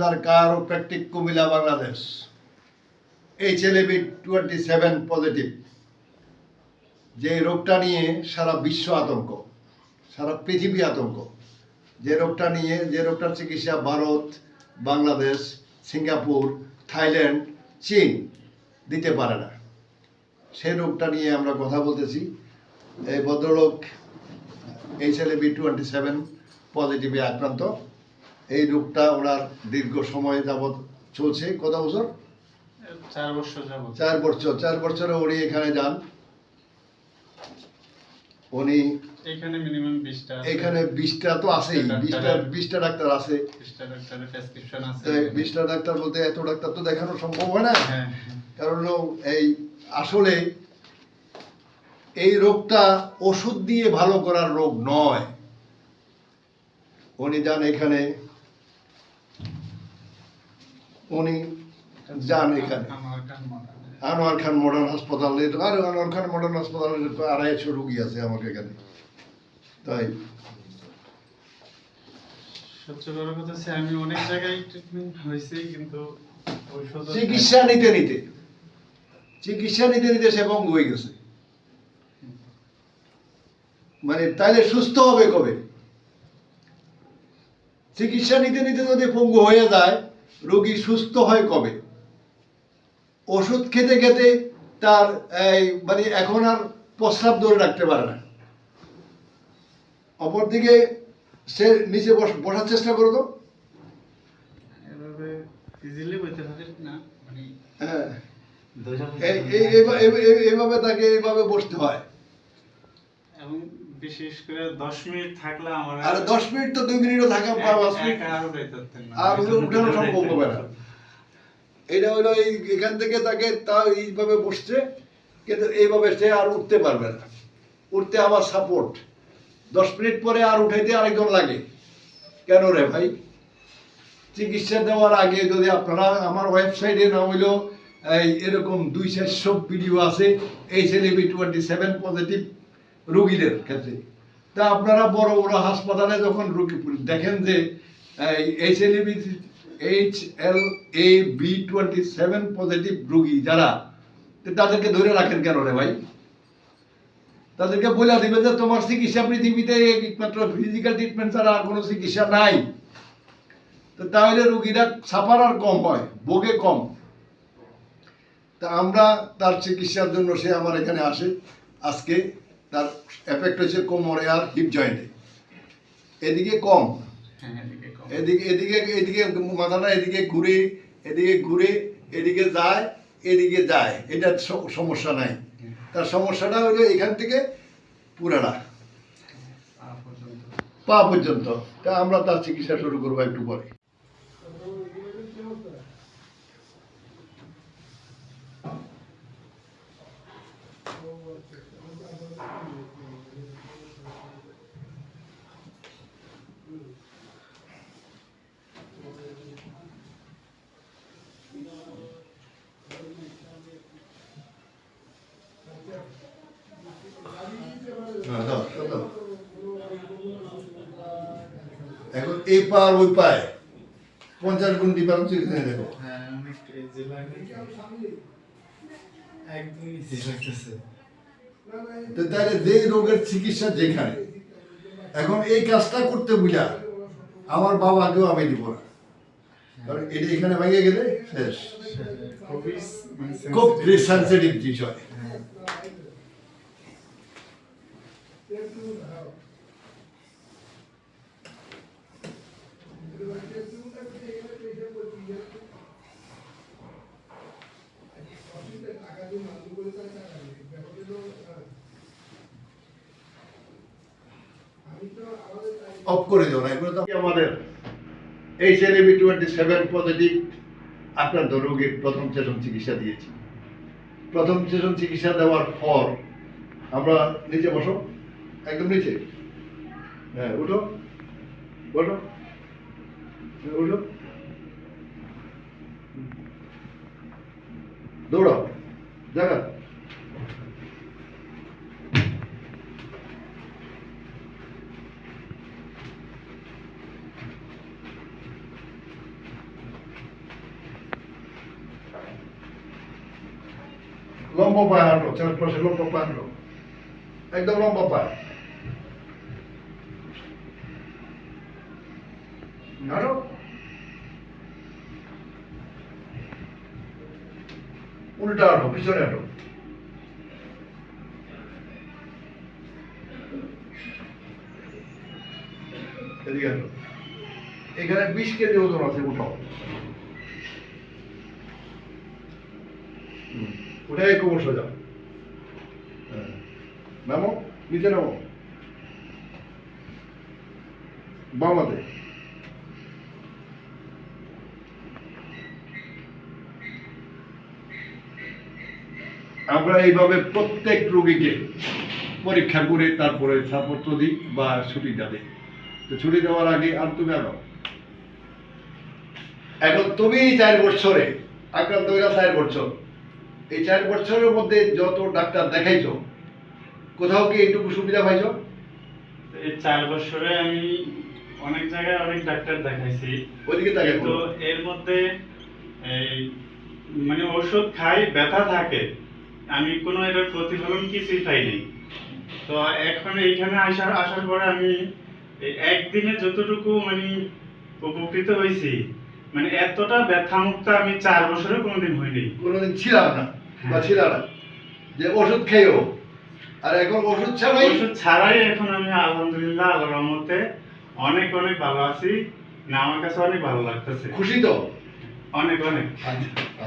তালুকদার কারোপ্র্যাকটিক কুমিল্লা, বাংলাদেশ। এই ছেলেবি twenty seven positive যে রোগটা নিয়ে সারা বিশ্ব আতঙ্ক, সারা পৃথিবী আতঙ্ক। যে রোগটা নিয়ে, যে রোগটার চিকিৎসা ভারত, বাংলাদেশ, সিঙ্গাপুর, থাইল্যান্ড, চীন দিতে পারে না। সেই রোগটা নিয়ে আমরা কথা বলতেছি। এই ভদ্রলোক, এই ছেলে বি টোয়েন্টি সেভেন পজিটিভে আক্রান্ত। এই রোগটা ওনার দীর্ঘ সময় যাবৎ চলছে। কত বছর? চার বছর চার বছর। চার বছরে উনি এখানে যান। উনি এখানে মিনিমাম বিশটা এখানে বিশটা তো আছেই। বিশটা বিশটা ডাক্তার আছে। বিশটা ডাক্তারের প্রেসক্রিপশন আছে। তো বিশটা ডাক্তার বলতে এত ডাক্তার তো দেখানো সম্ভব হয় না। হ্যাঁ কারণ এই আসলে এই রোগটা ওষুধ দিয়ে ভালো করার রোগ নয়। উনি যান এখানে উনি যান এখানে। আনোয়ার খান মডার্ন হাসপাতালে আর আনোয়ার খান মডার্ন হাসপাতালে আড়াইশো রুগী আছে আমাকে এখানে। তাই। সহ্য করার কথা হচ্ছে আমি অনেক জায়গায় ট্রিটমেন্ট হয়েছে কিন্তু চিকিৎসা নিতে নিতে। চিকিৎসা নিতে নিতে সে হয়ে গেছে। মানে তাইলে সুস্থ হবে কবে? চিকিৎসা নিতে নিতে যদি পঙ্গু হয়ে যায় রোগী সুস্থ হয় কবে? ওষুধ খেতে খেতে তার এই মানে এখন আর প্রস্রাব ধরে রাখতে পারে না। অপরদিকে সে নিচে বস- বসার চেষ্টা করো তো। না মানে হ্যাঁ। এইভাবে তাকে এইভাবে বসতে হয়। এবং বিশেষ করে দশ মিনিট থাকলে আমার আর দশ মিনিট তো দুই মিনিটও থাকা পাঁচ মিনিট আর উঠাইতে না। আর উঠে- উঠানো সম্ভব হবে না। এটা হলো এই এখান থেকে তাকে তা এইভাবে বসছে কিন্তু এইভাবে সে আর উঠতে পারবে না। উঠতে আবার সাপোর্ট দশ মিনিট পরে আর উঠাইতে আরেকজন লাগে। কেন রে ভাই? চিকিৎসা দেওয়ার আগে যদি আপনারা আমার ওয়েবসাইটে না হইলেও এই এরকম দুই চারশো ভিডিও আছে এই ছেলেবি টোয়েন্টি সেভেন পজিটিভ রুগীদের ক্ষেত্রে। তা আপনারা বড় বড় হাসপাতালে যখন রুগী দেখেন যে H L H L A B twenty seven positive রুগী যারা তাদেরকে ধরে রাখেন কেন রে ভাই? তাদেরকে বলে দিবেন যে, তোমার চিকিৎসা পৃথিবীতে একমাত্র ফিজিক্যাল ট্রিটমেন্ট ছাড়া আর কোনো চিকিৎসা নাই। তো তাহলে রুগীরা সাফার আর কম হয়, ভোগে কম। তা আমরা তার চিকিৎসার জন্য সে আমার এখানে আসে, আজকে তার এফেক্ট হয়েছে কোমরে আর হিপ জয়েন্টে এদিকে কম। হ্যাঁ এদিকে এদিকে এদিকে এদিকে মাথাটা এদিকে ঘুরে এদিকে ঘুরে এদিকে যায় এদিকে যায়। এটা সমস্যা নাই। তার সমস্যাটা হলো এখান থেকে পুরাটা। পা পর্যন্ত। তা আমরা তার চিকিৎসা শুরু করব একটু পরে। এখন এই পা আর ওই পায়। পঞ্চাশ গুণ ডিফারেন্স এখানে দেখো। হ্যাঁ তাহলে যে রোগের চিকিৎসা যেখানে। এখন এই কাজটা করতে বুঝা আমার বাবাকেও আমি দিব না। কারণ এটা এখানে ভেঙে গেলে শেষ। মানে খুব। সেন্সিটিভ বিষয় অফ করে দেবো না এগুলো তো আমাদের এই সেলেবি টোয়েন্টি সেভেন পজিটিভ আক্রান্ত রোগীর প্রথম সেশন চিকিৎসা দিয়েছি। প্রথম সেশন চিকিৎসা দেওয়ার পর আমরা নিচে বসো একদম নিচে। হ্যাঁ উঠো। বসো। হ্যাঁ, উঠো। দৌড়াও। জায়গা। লম্বা পায়ে হাঁটো চারপাশে লম্বা পায়ে হাঁটো। একদম লম্বা পায়ে। হাঁটো। উল্টা হাঁটো, পিছনে হাঁটো। এদিকে এখানে বিশ কেজি ওজন আছে উঠাও উঠে কোমর সোজা হ্যাঁ। নামো, নিচে নামো। বামাতে আমরা এইভাবে প্রত্যেক রোগীকে পরীক্ষা করে তারপরে ছাড়পত্র দিই বা ছুটিটা দিই। তো ছুটি দেওয়ার আগে আর তুমি আগাও। এখন তুমি চার বছরে আক্রান্ত চার বছর। এই চার বছরের মধ্যে যত ডাক্তার দেখাইছো কোথাও কি এইটুকু সুবিধা পাইছো? এই চার বছরে আমি অনেক জায়গায় অনেক ডাক্তার দেখাইছি। ওইদিকে তাকে তো এর মধ্যে এই মানে ওষুধ খাই ব্যথা থাকে। আমি কোনো এটার প্রতিফলন কিছুই পাইনি তো এখন এইখানে আসার আসার পরে আমি একদিনে যতটুকু মানে উপকৃত হয়েছি মানে এতটা ব্যথা মুক্ত আমি চার বছরে কোনোদিন হইনি। কোনোদিন ছিলাম না। বা না। যে ওষুধ খেয়েও। আর এখন ওষুধ ছাড়াই ওষুধ ছাড়াই এখন আমি আলহামদুলিল্লাহ আল্লাহর রহমতে অনেক অনেক ভালো আছি। না আমার কাছে অনেক ভালো লাগতেছে। খুশি তো? অনেক অনেক। আচ্ছা।